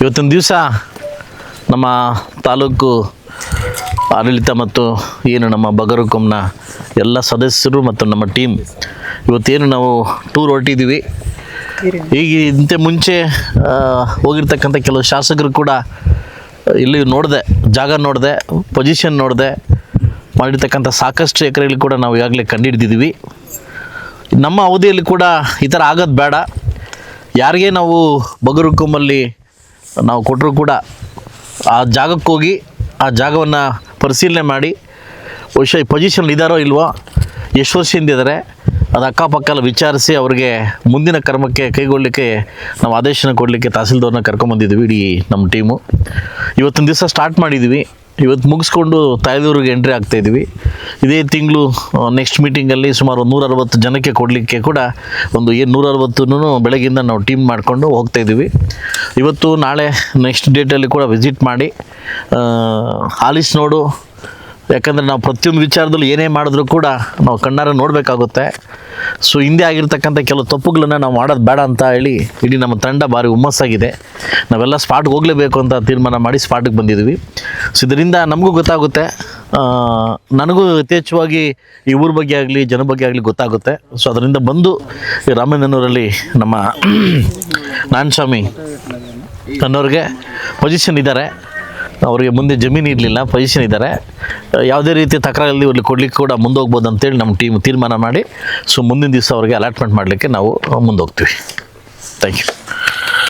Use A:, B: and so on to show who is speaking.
A: ಇವತ್ತಿನ ದಿವಸ ನಮ್ಮ ತಾಲೂಕು ಆಡಳಿತ ಮತ್ತು ಏನು ನಮ್ಮ ಬಗರುಕೊಮ್ನ ಎಲ್ಲ ಸದಸ್ಯರು ಮತ್ತು ನಮ್ಮ ಟೀಮ್ ಇವತ್ತೇನು ನಾವು ಟೂರ್ ಹೊರಟಿದ್ದೀವಿ. ಈಗ ಇಂತೆ ಮುಂಚೆ ಹೋಗಿರ್ತಕ್ಕಂಥ ಕೆಲವು ಶಾಸಕರು ಕೂಡ ಇಲ್ಲಿ ನೋಡಿದೆ, ಜಾಗ ನೋಡಿದೆ ಪೊಸಿಷನ್ ನೋಡಿದೆ, ಮಾಡಿರ್ತಕ್ಕಂಥ ಸಾಕಷ್ಟು ಎಕರೆಗಳು ಕೂಡ ನಾವು ಈಗಾಗಲೇ ಕಂಡುಹಿಡಿದಿದ್ದೀವಿ ನಮ್ಮ ಅವಧಿಯಲ್ಲಿ ಕೂಡ ಈ ಥರ ಆಗೋದು ಬೇಡ. ಯಾರಿಗೆ ನಾವು ಬಗರುಕೊಮ್ಮಲ್ಲಿ ನಾವು ಕೊಟ್ಟರು ಕೂಡ ಆ ಜಾಗಕ್ಕೆ ಹೋಗಿ ಆ ಜಾಗವನ್ನು ಪರಿಶೀಲನೆ ಮಾಡಿ ಬಹುಶಃ ಈ ಪೊಸಿಷನ್ ಇದ್ದಾರೋ ಇಲ್ವೋ ಎಷ್ಟು ವರ್ಷದಿಂದ ಇದ್ದಾರೆ ಅದು ಅಕ್ಕಪಕ್ಕ ಎಲ್ಲ ವಿಚಾರಿಸಿ ಅವರಿಗೆ ಮುಂದಿನ ಕರ್ಮಕ್ಕೆ ಕೈಗೊಳ್ಳಲಿಕ್ಕೆ ನಾವು ಆದೇಶನ ಕೊಡಲಿಕ್ಕೆ ತಹಸೀಲ್ದವ್ರನ್ನ ಕರ್ಕೊಂಬಂದಿದ್ದೀವಿ ಇಡೀ ನಮ್ಮ ಟೀಮು. ಇವತ್ತಿನ ದಿವಸ ಸ್ಟಾರ್ಟ್ ಮಾಡಿದ್ವಿ. ಇವತ್ತು ಮುಗಿಸ್ಕೊಂಡು ತಾಯ್ದೂರಿಗೆ ಎಂಟ್ರಿ ಆಗ್ತಾಯಿದ್ವಿ ಇದೇ ತಿಂಗಳು ನೆಕ್ಸ್ಟ್ ಮೀಟಿಂಗಲ್ಲಿ ಸುಮಾರು ನೂರ ಅರವತ್ತು ಜನಕ್ಕೆ ಕೊಡಲಿಕ್ಕೆ ಕೂಡ ಒಂದು ಏನು ನೂರ ಬೆಳಗಿಂದ ನಾವು ಟೀಮ್ ಮಾಡಿಕೊಂಡು ಹೋಗ್ತಾಯಿದ್ದೀವಿ ಇವತ್ತು ನಾಳೆ ನೆಕ್ಸ್ಟ್ ಡೇಟಲ್ಲಿ ಕೂಡ ವಿಸಿಟ್ ಮಾಡಿ ಆಲಿಸ್ ನೋಡು. ಯಾಕಂದರೆ ನಾವು ಪ್ರತಿಯೊಂದು ವಿಚಾರದಲ್ಲಿ ಏನೇ ಮಾಡಿದ್ರೂ ಕೂಡ ನಾವು ಕಣ್ಣಾರ ನೋಡಬೇಕಾಗುತ್ತೆ. ಸೊ ಹಿಂದೆ ಆಗಿರ್ತಕ್ಕಂಥ ಕೆಲವು ತಪ್ಪುಗಳನ್ನು ನಾವು ಮಾಡೋದು ಬೇಡ ಅಂತ ಹೇಳಿ ಇಡೀ ನಮ್ಮ ತಂಡ ಭಾರಿ ಹುಮ್ಮಸ್ಸಾಗಿದೆ. ನಾವೆಲ್ಲ ಸ್ಪಾಟ್ಗೆ ಹೋಗಲೇಬೇಕು ಅಂತ ತೀರ್ಮಾನ ಮಾಡಿ ಸ್ಪಾಟ್ಗೆ ಬಂದಿದ್ವಿ. ಸೊ ಇದರಿಂದ ನಮಗೂ ಗೊತ್ತಾಗುತ್ತೆ. ನನಗೂ ಯಥೇಚ್ಛವಾಗಿ ಈ ಊರ ಬಗ್ಗೆ ಆಗಲಿ, ಜನ ಬಗ್ಗೆ ಆಗಲಿ ಗೊತ್ತಾಗುತ್ತೆ. ಸೊ ಅದರಿಂದ ಬಂದು ಈ ನಮ್ಮ ನಮ್ಮ ನಾನ್ಸ್ವಾಮಿ ಅನ್ನೋರಿಗೆ ಪೊಸಿಷನ್ ಇದ್ದಾರೆ. ಅವರಿಗೆ ಮುಂದೆ ಜಮೀನು ಇರಲಿಲ್ಲ ಪೊಸಿಷನ್ ಇದ್ದಾರೆ. ಯಾವುದೇ ರೀತಿ ತಕರಾರಲ್ಲಿ ಇವ್ರಿಗೆ ಕೊಡಲಿಕ್ಕೆ ಕೂಡ ಮುಂದೋಗ್ಬೋದು ಅಂತೇಳಿ ನಮ್ಮ ಟೀಮ್ ತೀರ್ಮಾನ ಮಾಡಿ ಸೊ ಮುಂದಿನ ದಿವಸ ಅವರಿಗೆ ಅಲಾಟ್ಮೆಂಟ್ ಮಾಡಲಿಕ್ಕೆ ನಾವು ಮುಂದೋಗ್ತೀವಿ. Thank you